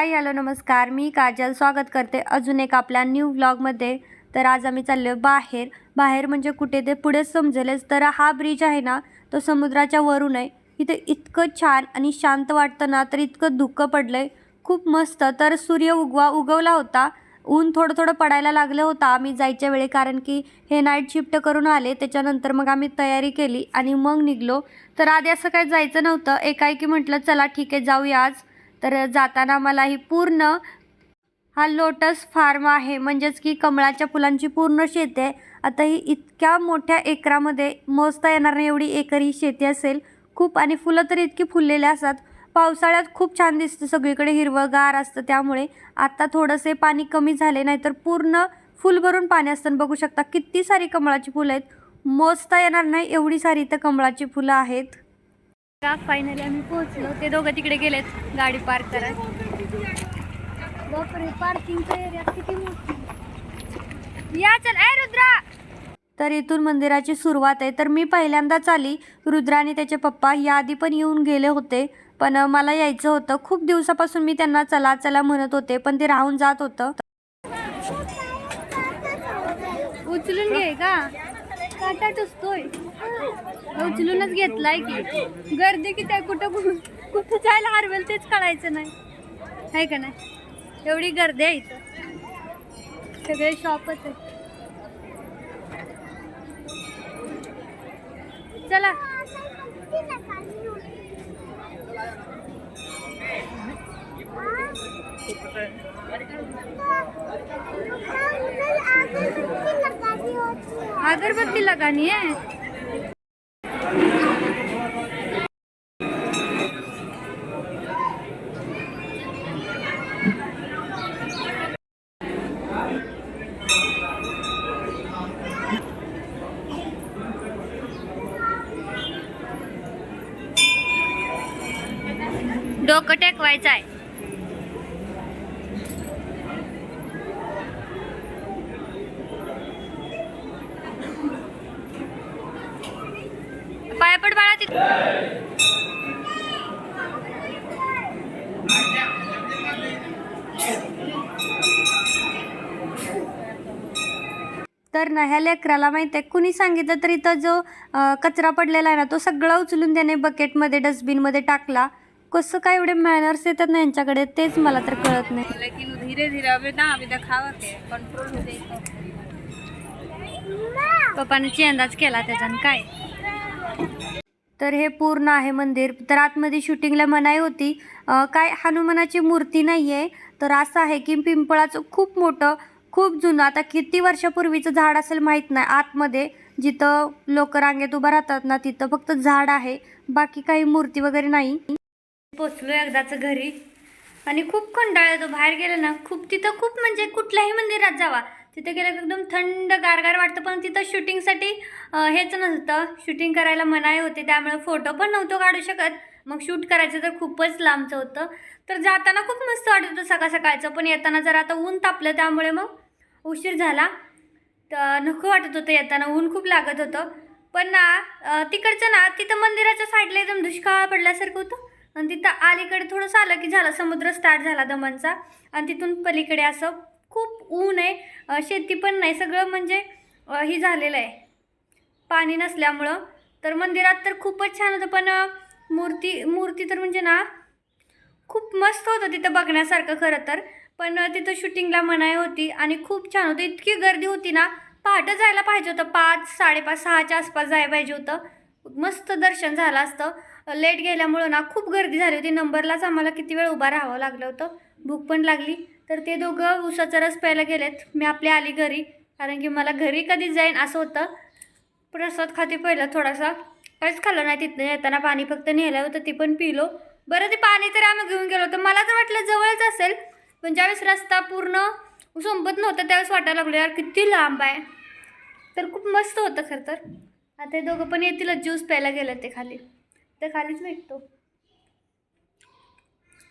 Hi hello नमस्कार. मी काजल स्वागत करते अजून एक आपल्या न्यू व्लॉगमध्ये तर आज आम्ही चाललो बाहेर. बाहेर म्हणजे कुठे ते पुढेच समजेलच तर हा ब्रिज आहे ना तो समुद्राच्या वरून आहे इथे इतकं छान आणि शांत वाटतं ना तर इतकं धुकं पडलं आहे खूप मस्त. तर सूर्य उगवा उगवला होता. ऊन थोडं थोडं पडायला लागलं होतं आम्ही जायच्या वेळी कारण की हे नाईट शिफ्ट करून आले. त्याच्यानंतर मग आम्ही तयारी केली आणि मग निघलो. तर आधी असं काही जायचं नव्हतं. एकाएकी म्हटलं चला ठीक आहे जाऊया आज. तर जाताना मला ही पूर्ण हा लोटस फार्म आहे. म्हणजेच की कमळाच्या फुलांची पूर्ण शेती आहे. आता ही इतक्या मोठ्या एकरामध्ये मोजता येणार नाही एवढी एकर ही शेती असेल. खूप आणि फुलं तर इतकी फुललेली असतात. पावसाळ्यात खूप छान दिसतं. सगळीकडे हिरवंगार असतं. त्यामुळे आता थोडंसे पाणी कमी झाले नाही तर पूर्ण फुल भरून पाणी असतं. बघू शकता किती सारी कमळाची फुलं आहेत. मोजता येणार नाही एवढी सारी इथं कमळाची फुलं आहेत. का फायनली आम्ही पोहोचलो? ते दोघं तिकडे गेलेत गाडी पार्क करायला. बापरे पार्किंगचा एरिया किती मोठी या चल ए रुद्रा! तर इथून मंदिराची सुरुवात आहे. तर मी पहिल्यांदाच आली. रुद्रा आणि त्याचे पप्पा याआधी पण येऊन गेले होते. पण मला यायचं होतं. खूप दिवसापासून मी त्यांना चला चला म्हणत होते पण ते राहून जात होतं. उचलून घे का? काटा टुसतोय उचलूनच घेतलाय की. गर्दी किती आहे? कुठं कुठं जायला हरवेल तेच कळायचं नाही. आहे का नाही? एवढी गर्दी आहे इथं. सगळे शॉपच आहे चला. अगरबत्ती लगानी है। डोकं टेकवायचं आहे. पाया पड बाळा तिथे. तर ना ह्या लेकराला माहिती आहे कुणी सांगितलं तर इथं जो कचरा पडलेला आहे ना तो सगळा उचलून त्याने बकेटमध्ये डस्टबिनमध्ये टाकला. कसं काय एवढे मॅनर्स येतात ना यांच्याकडे तेच मला तर कळत नाही. लेकिन धीरे धीरे अभी ना अभी कंट्रोल पप्पाने चेंदाच केला त्याच्यानं काय? तर हे पूर्ण आहे मंदिर. तर आतमध्ये शूटिंगला मनाई होती. काय हनुमानाची मूर्ती नाही आहे तर असं आहे की पिंपळाचं खूप मोठं खूप जुनं आता किती वर्षापूर्वीचं झाड असेल माहीत नाही. आतमध्ये जिथं लोक रांगेत उभं राहतात ना तिथं फक्त झाड आहे. बाकी काही मूर्ती वगैरे नाही. पोचलो एकदाच घरी. आणि खूप कंटाळा येतो. बाहेर गेलं ना खूप तिथं खूप म्हणजे कुठल्याही मंदिरात जावा. तिथे गेलं की एकदम थंड गारगार वाटतं पण तिथं शूटिंगसाठी हेच नसतं शूटिंग करायला मनाई होते त्यामुळे फोटो पण नव्हतो काढू शकत. मग शूट करायचं तर खूपच लांबचं होतं. तर जाताना खूप मस्त वाटत होतं सकाळ सकाळचं पण येताना जरा आता ऊन तापलं त्यामुळे मग उशीर झाला. तर नको वाटत होतं येताना ऊन खूप लागत होतं. पण ना तिकडचं ना तिथं मंदिराच्या साईडला एकदम दुष्काळ पडल्यासारखं होतं. आणि तिथं अलीकडे थोडंसं आलं की झालं समुद्र स्टार्ट झाला दमनचा. आणि तिथून पलीकडे असं ऊन आहे शेती पण नाही. सगळं म्हणजे हे झालेलं आहे. पाणी नसल्यामुळं. तर मंदिरात तर खूपच छान होतं पण मूर्ती मूर्ती तर म्हणजे ना खूप मस्त होतं तिथं बघण्यासारखं खरं तर. पण तिथं शूटिंगला मनाई होती आणि खूप छान होतं. इतकी गर्दी होती ना पहाटं जायला पाहिजे होतं. पाच साडेपाच सहाच्या आसपास जायला पाहिजे होतं. मस्त दर्शन झालं असतं. लेट गेल्यामुळं ना खूप गर्दी झाली होती. नंबरलाच आम्हाला किती वेळ उभा राहावं लागलं होतं. भूक पण लागली. तर ते दोघं उसाचा रस प्यायला गेलेत. मी आपली आली घरी कारण की मला घरी कधी जाईन असं होतं. प्रसाद खाते पहिलं थोडासा. काहीच खाल्लं नाही तिथनं येताना पाणी फक्त नेलं होतं ते पण पिलो. बरं ते पाणी तर आम्ही घेऊन गेलो होतं. मला तर वाटलं जवळच असेल पण ज्यावेळेस रस्ता पूर्ण संपत नव्हता त्यावेळेस वाटायला लागलो यार किती लांब आहे. तर खूप मस्त होतं खरं तर. आता हे दोघं पण येतीलच ज्यूस प्यायला गेलं ते खाली. तर खालीच भेटतो.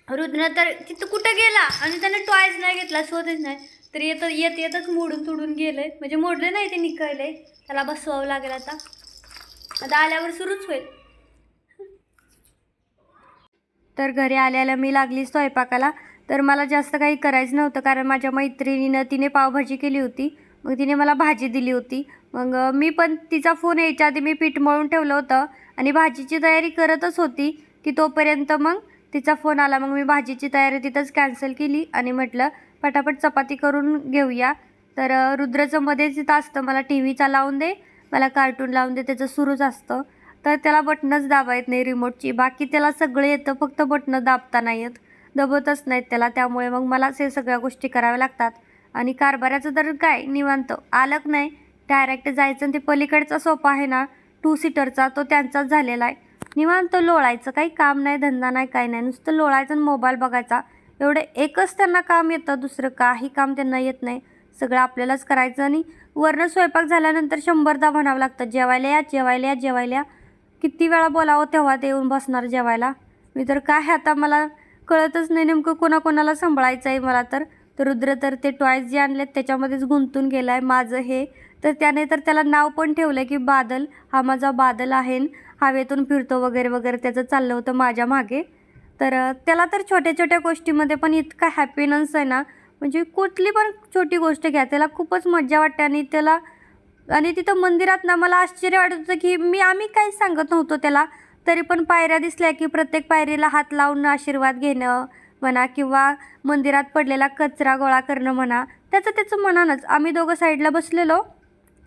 रुद्र तर तिथं कुठं गेला? आणि त्यानं टॉयज नाही घेतला शोधच नाही. तर येत येत येतच मोडून तोडून आहे म्हणजे मोडले नाही ते निकळले त्याला बसवावं लागेल आता. आता आल्यावर सुरूच होईल. तर घरी आल्याला मी लागली स्वयंपाकाला. तर मला जास्त काही करायचं नव्हतं कारण माझ्या मैत्रिणीनं तिने पावभाजी केली होती. मग तिने मला भाजी दिली होती. मग मी पण तिचा फोन यायच्या आधी मी पीठ मळून ठेवलं होतं. आणि भाजीची तयारी करतच होती की तोपर्यंत मग तिचा फोन आला मग मी भाजीची तयारी तिथंच कॅन्सल केली आणि म्हटलं पटापट चपाती करून घेऊया. तर रुद्रचं मध्येच तिथं असतं मला टी व्हीचा लावून दे मला कार्टून लावून दे त्याचं सुरूच असतं. तर त्याला बटनच दाबा येत नाही रिमोटची बाकी त्याला सगळं येतं फक्त बटनं दाबता नाही येत दबतच नाहीत त्याला. त्यामुळे मग मलाच हे सगळ्या गोष्टी कराव्या लागतात. आणि कारभाराचं तर काय निवांत. आलंच नाही. डायरेक्ट जायचं आणि ते पलीकडचा सोपा आहे ना टू सीटरचा तो त्यांचाच झालेला आहे. निवांत लोळायचं काही काम नाही धंदा नाही काय नाही. नुसतं लोळायचं आणि मोबाईल बघायचा. एवढं एकच त्यांना काम येतं दुसरं काही काम त्यांना येत नाही. सगळं आपल्यालाच करायचं आणि वरनं स्वयंपाक झाल्यानंतर शंभरदा म्हणावं लागतं जेवायला या जेवायला या जेवायला या. किती वेळा बोलावं तेव्हा ते येऊन बसणार जेवायला. मी तर काय आता मला कळतच नाही नेमकं कोणाकोणाला सांभाळायचं आहे मला तर. तर रुद्र तर ते टॉयज जे आणलेत त्याच्यामध्येच गुंतून गेला आहे माझं हे. तर त्याने तर त्याला नाव पण ठेवलं की बादल हा माझा बादल आहे. हवेतून फिरतो वगैरे वगैरे त्याचं चाललं होतं माझ्या मागे. तर त्याला तर छोट्या छोट्या गोष्टीमध्ये पण इतका हॅपीनेस आहे ना म्हणजे कुठली पण छोटी गोष्ट घ्या त्याला खूपच मज्जा वाटते आणि त्याला आणि तिथं मंदिरात ना मला आश्चर्य वाटत होतं की मी आम्ही काही सांगत नव्हतो त्याला तरी पण पायऱ्या दिसल्या की प्रत्येक पायरीला हात लावून आशीर्वाद घेणं म्हणा किंवा मंदिरात पडलेला कचरा गोळा करणं म्हणा त्याचं त्याचं मनानंच. आम्ही दोघं साईडला बसलेलो.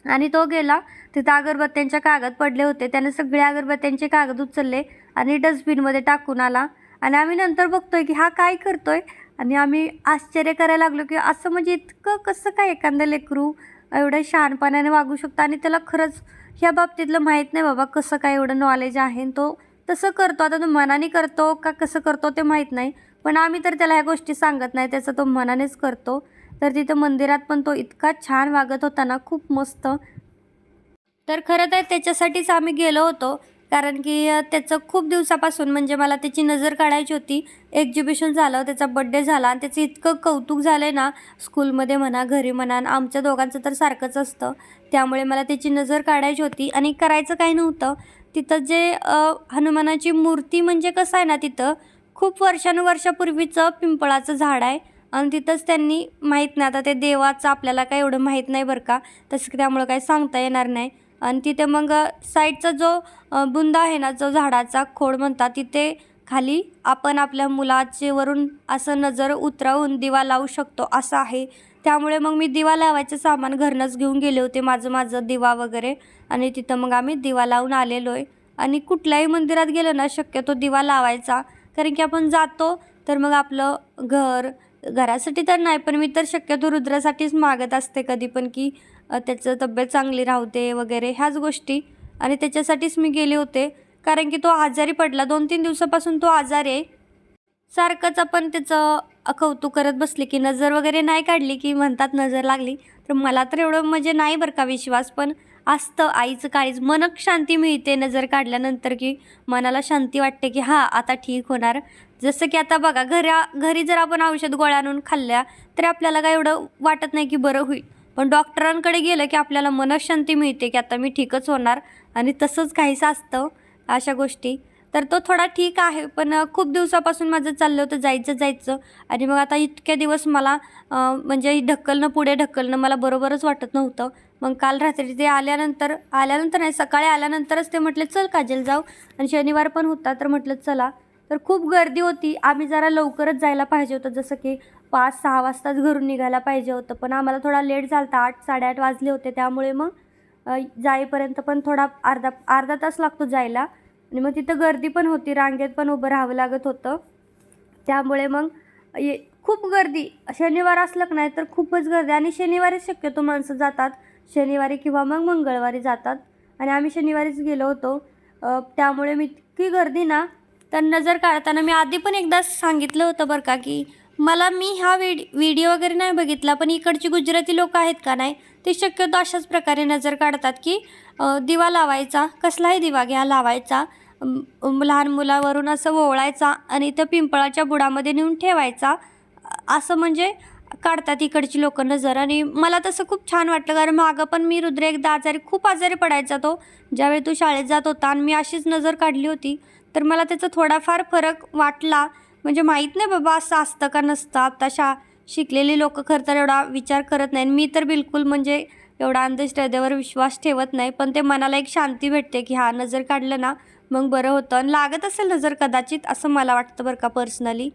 आणि तो गेला. तिथं अगरबत्त्यांच्या कागद पडले होते. त्याने सगळे अगरबत्त्यांचे कागद उचलले आणि डस्टबिनमध्ये टाकून आला. आणि आम्ही नंतर बघतोय की हा काय करतोय. आणि आम्ही आश्चर्य करायला लागलो की असं म्हणजे इतकं कसं काय एखादं लेकरू एवढं शहाणपणाने वागू शकतं? आणि त्याला खरंच ह्या बाबतीतलं माहीत नाही बाबा कसं काय एवढं नॉलेज आहे आणि तो तसं करतो. आता तो मनाने करतो का कसं करतो ते माहीत नाही. पण आम्ही तर त्याला ह्या गोष्टी सांगत नाही. त्याचं तो मनानेच करतो. तर तिथं मंदिरात पण तो इतका छान वागत होता ना खूप मस्त. तर खरं तर त्याच्यासाठीच आम्ही गेलो होतो कारण की त्याचं खूप दिवसापासून म्हणजे मला त्याची नजर काढायची होती. एक्झिबिशन झालं त्याचा बड्डे झाला आणि त्याचं इतकं कौतुक झालं आहे ना स्कूलमध्ये म्हणा घरी म्हणा आणि आमच्या दोघांचं तर सारखंच असतं. त्यामुळे मला त्याची नजर काढायची होती आणि करायचं काही नव्हतं. तिथं जे हनुमानाची मूर्ती म्हणजे कसं आहे ना तिथं खूप वर्षानुवर्षापूर्वीचं पिंपळाचं झाड आहे. आणि तिथंच त्यांनी माहीत नाही. आता ते देवाचं आपल्याला काय एवढं माहीत नाही बरं का. तसं त्यामुळं काही सांगता येणार नाही. आणि तिथे मग साईडचा जो बुंदा आहे ना जो झाडाचा खोड म्हणतात तिथे खाली आपण आपल्या मुलाचे वरून असं नजर उतरवून दिवा लावू शकतो. असं आहे. त्यामुळे मग मी दिवा लावायचं सामान घरनंच घेऊन गेले होते माझं माझं दिवा वगैरे. आणि तिथं मग आम्ही दिवा लावून आलेलो आहे. आणि कुठल्याही मंदिरात गेलं ना शक्यतो दिवा लावायचा. कारण की आपण जातो तर मग आपलं घर घरासाठी तर नाही पण मी तर शक्यतो रुद्रासाठीच मागत असते कधी पण की त्याचं तब्येत चांगली राहते वगैरे ह्याच गोष्टी. आणि त्याच्यासाठीच मी गेले होते. कारण की तो आजारी पडला. दोन तीन दिवसापासून तो आजारी आहे. सारखंच आपण त्याचं कौतुक करत बसले की नजर वगैरे नाही काढली की म्हणतात नजर लागली. तर मला तर एवढं म्हणजे नाही बरं का विश्वास. पण असतं आईचं काळीच मनक शांती मिळते नजर काढल्यानंतर की मनाला शांती वाटते की हां आता ठीक होणार. जसं की आता बघा घरा घरी जर आपण औषध गोळ्या आणून खाल्ल्या तरी आपल्याला काय एवढं वाटत नाही की बरं होईल. पण डॉक्टरांकडे गेलं की आपल्याला मनशांती मिळते की आता मी ठीकच होणार. आणि तसंच काहीसं असतं अशा गोष्टी. तर तो थोडा ठीक आहे पण खूप दिवसापासून माझं चाललं होतं जायचं जायचं. आणि मग आता इतक्या दिवस मला म्हणजे ढकलणं पुढे ढकलणं मला बरोबरच वाटत नव्हतं. मग काल रात्री ते आल्यानंतर आल्यानंतर नाही सकाळी आल्यानंतरच ते म्हटले चल काजल जाऊ. आणि शनिवार पण होता तर म्हटलं चला. तर खूप गर्दी होती. आम्ही जरा लवकरच जायला पाहिजे होतं जसं की पाच सहा वाजताच घरून निघायला पाहिजे होतं. पण आम्हाला थोडा लेट झाला होता आठ साडेआठ वाजले होते. त्यामुळे मग जाईपर्यंत पण थोडा अर्धा अर्धा तास लागतो जायला. आणि मग तिथं गर्दी पण होती रांगेत पण उभं राहावं लागत होतं. त्यामुळे मग ये खूप गर्दी. शनिवार असलं नाही तर खूपच गर्दी. आणि शनिवारीच शक्यतो माणसं जातात. शनिवारी किंवा मग मंगळवारी जातात. आणि आम्ही शनिवारीच गेलो होतो. त्यामुळे मी इतकी गर्दी ना तर नजर काढताना मी आधी पण एकदा सांगितलं होतं बरं का की मला मी हा व्हिडि व्हिडिओ वगैरे नाही बघितला पण इकडची गुजराती लोक आहेत का नाही ते शक्यतो अशाच प्रकारे नजर काढतात की दिवा लावायचा कसलाही दिवा घ्या लावायचा. लहान मुलावरून असं ओवळायचा आणि त्या पिंपळाच्या बुडामध्ये नेऊन ठेवायचा. असं म्हणजे काढतात इकडची लोक नजर आणि मला तसं खूप छान वाटलं कारण मागं पण मी रुद्र एकदा आजारी खूप आजारी पडायचा तो. ज्यावेळी तो शाळेत जात होता आणि मी अशीच नजर काढली होती तर मला त्याचा थोडाफार फरक वाटला. म्हणजे माहीत नाही बाबा असं असतं का नसतं. आता शा शिकलेली लोक खरं तर एवढा विचार करत नाही मी तर बिलकुल म्हणजे एवढा अंधश्रद्धेवर विश्वास ठेवत नाही पण ते मनाला एक शांती भेटते की हा नजर काढलं ना मग बरं होतं. आणि लागत असेल नजर कदाचित असं मला वाटतं बरं का पर्सनली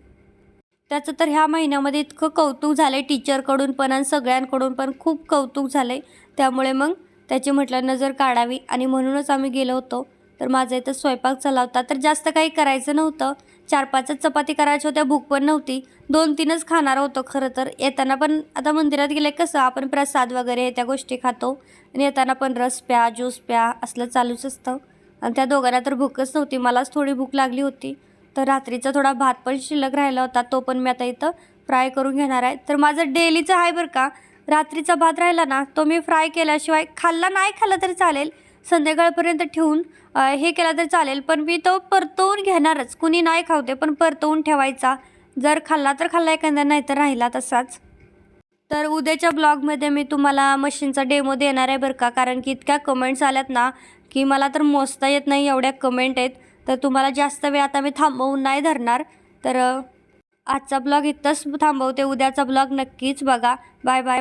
त्याचं तर ह्या महिन्यामध्ये इतकं कौतुक झालं आहे टीचरकडून पण आणि सगळ्यांकडून पण खूप कौतुक झालं आहे त्यामुळे मग त्याची म्हटलं नजर काढावी आणि म्हणूनच आम्ही गेलो होतो तर माझा इथं स्वयंपाक चला होता तर जास्त काही करायचं नव्हतं. चार पाचच चपाती करायच्या होत्या भूक पण नव्हती. दोन तीनच खाणार होतो खरं तर. येताना पण आता मंदिरात गेलं कसं आपण प्रसाद वगैरे त्या गोष्टी खातो. आणि येताना पण रस प्या ज्यूस प्या असलं चालूच असतं. आणि त्या दोघांना तर भूकच नव्हती. मलाच थोडी भूक लागली होती. तर रात्रीचा थोडा भात पण शिल्लक राहिला होता. तो पण मी आता इथं फ्राय करून घेणार आहे. तर माझं डेलीचं आहे बरं का. रात्रीचा भात राहिला ना तो मी फ्राय केल्याशिवाय खाल्ला नाही खाल्ला तरी चालेल. संध्याकाळपर्यंत ठेवून हे केला तर चालेल. पण मी तो परतवून घेणारच. कुणी नाही खावते पण परतवून ठेवायचा. जर खाल्ला तर खाल्ला एखाद्या नाही तर राहिला तसाच. तर उद्याच्या ब्लॉगमध्ये मी तुम्हाला मशीनचा डेमो देणार आहे बरं का. कारण की इतक्या कमेंट्स आल्यात ना की मला तर मोजता येत नाही एवढ्या कमेंट आहेत. तर तुम्हाला जास्त वेळ आता मी थांबवून नाही धरणार. तर आजचा ब्लॉग इथंच थांबवते. उद्याचा ब्लॉग नक्कीच बघा. Bye bye